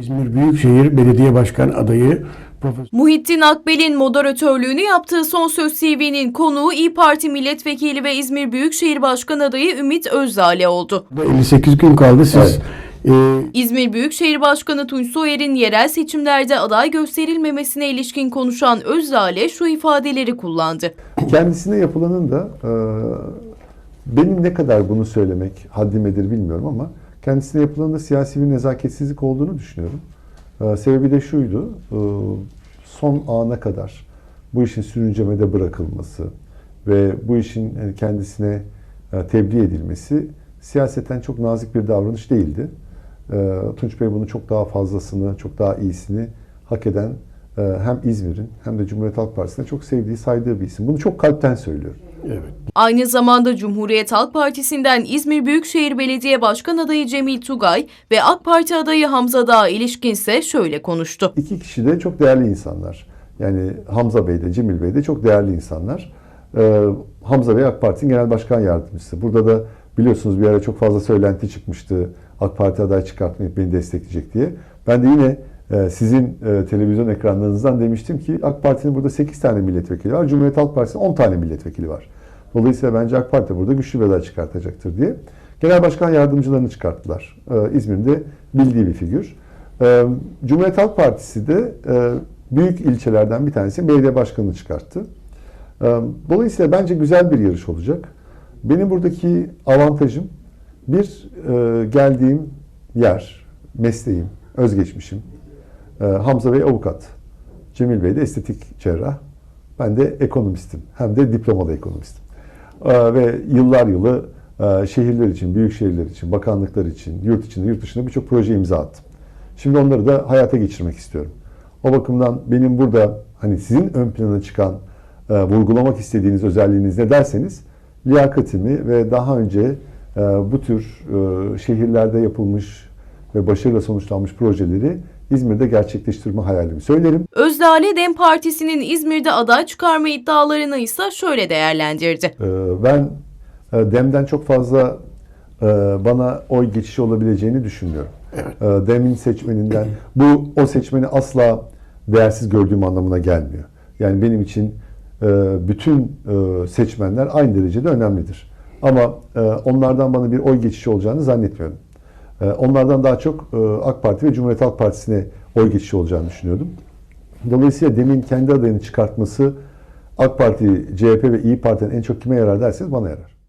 İzmir Büyükşehir Belediye Başkan adayı Profesör Muhittin Akbel'in moderatörlüğünü yaptığı Son Söz TV'nin konuğu İyi Parti Milletvekili ve İzmir Büyükşehir Başkan adayı Ümit Özdağ'le oldu. 58 gün kaldı. Siz e, İzmir Büyükşehir Başkanı Tunç Soyer'in yerel seçimlerde aday gösterilmemesine ilişkin konuşan Özdağ'le şu ifadeleri kullandı. Kendisine yapılanın da e, benim ne kadar bunu söylemek haddimedir bilmiyorum ama kendisine yapılanın da siyasi bir nezaketsizlik olduğunu düşünüyorum. E, sebebi de şuydu, e, son ana kadar bu işin sürüncemede bırakılması ve bu işin kendisine e, tebliğ edilmesi siyaseten çok nazik bir davranış değildi. E, Tunç Bey bunun çok daha fazlasını, çok daha iyisini hak eden e, hem İzmir'in hem de Cumhuriyet Halk Partisi'ne çok sevdiği, saydığı bir isim. Bunu çok kalpten söylüyorum. Evet. Aynı zamanda Cumhuriyet Halk Partisi'nden İzmir Büyükşehir Belediye Başkan adayı Cemil Tugay ve AK Parti adayı Hamza Dağ ilişkinse şöyle konuştu. İki kişi de çok değerli insanlar. Yani Hamza Bey de Cemil Bey de çok değerli insanlar. Ee, Hamza Bey AK Parti'nin genel başkan yardımcısı. Burada da biliyorsunuz bir ara çok fazla söylenti çıkmıştı. AK Parti aday çıkartmayıp beni destekleyecek diye. Ben de yine sizin e, televizyon ekranlarınızdan demiştim ki AK Parti'nin burada 8 tane milletvekili var. Cumhuriyet Halk Partisi'nin 10 tane milletvekili var. Dolayısıyla bence AK Parti burada güçlü bir çıkartacaktır diye. Genel başkan yardımcılarını çıkarttılar. Ee, İzmir'in de bildiği bir figür. Ee, Cumhuriyet Halk Partisi de e, büyük ilçelerden bir tanesi belediye başkanını çıkarttı. Ee, Dolayısıyla bence güzel bir yarış olacak. Benim buradaki avantajım bir e, geldiğim yer, mesleğim, özgeçmişim. Ee, Hamza Bey avukat, Cemil Bey de estetik cerrah. Ben de ekonomistim, hem de diplomalı ekonomistim. Ee, Ve yıllar yılı e, şehirler için, büyük şehirler için, bakanlıklar için, yurt içinde, yurt dışında birçok proje imza attım. Şimdi onları da hayata geçirmek istiyorum. O bakımdan benim burada hani sizin ön plana çıkan, e, vurgulamak istediğiniz özelliğiniz ne derseniz liyakatimi ve daha önce e, bu tür şehirlerde yapılmış ve başarıyla sonuçlanmış projeleri İzmir'de gerçekleştirme hayalimi söylerim. Özdağ Dem Partisi'nin İzmir'de aday çıkarma iddialarını ise şöyle değerlendirdi. Ee, Ben e, Dem'den çok fazla e, bana oy geçişi olabileceğini düşünmüyorum. Ee, Dem'in seçmeninden bu o seçmeni asla değersiz gördüğüm anlamına gelmiyor. Yani benim için e, bütün e, seçmenler aynı derecede önemlidir. Ama e, onlardan bana bir oy geçişi olacağını zannetmiyorum. E, Onlardan daha çok e, AK Parti ve Cumhuriyet Halk Partisi'ne oy geçişi olacağını düşünüyordum. Dolayısıyla demin kendi adayını çıkartması AK Parti, CHP ve İyi Parti'nin en çok kime yarar derseniz bana yarar.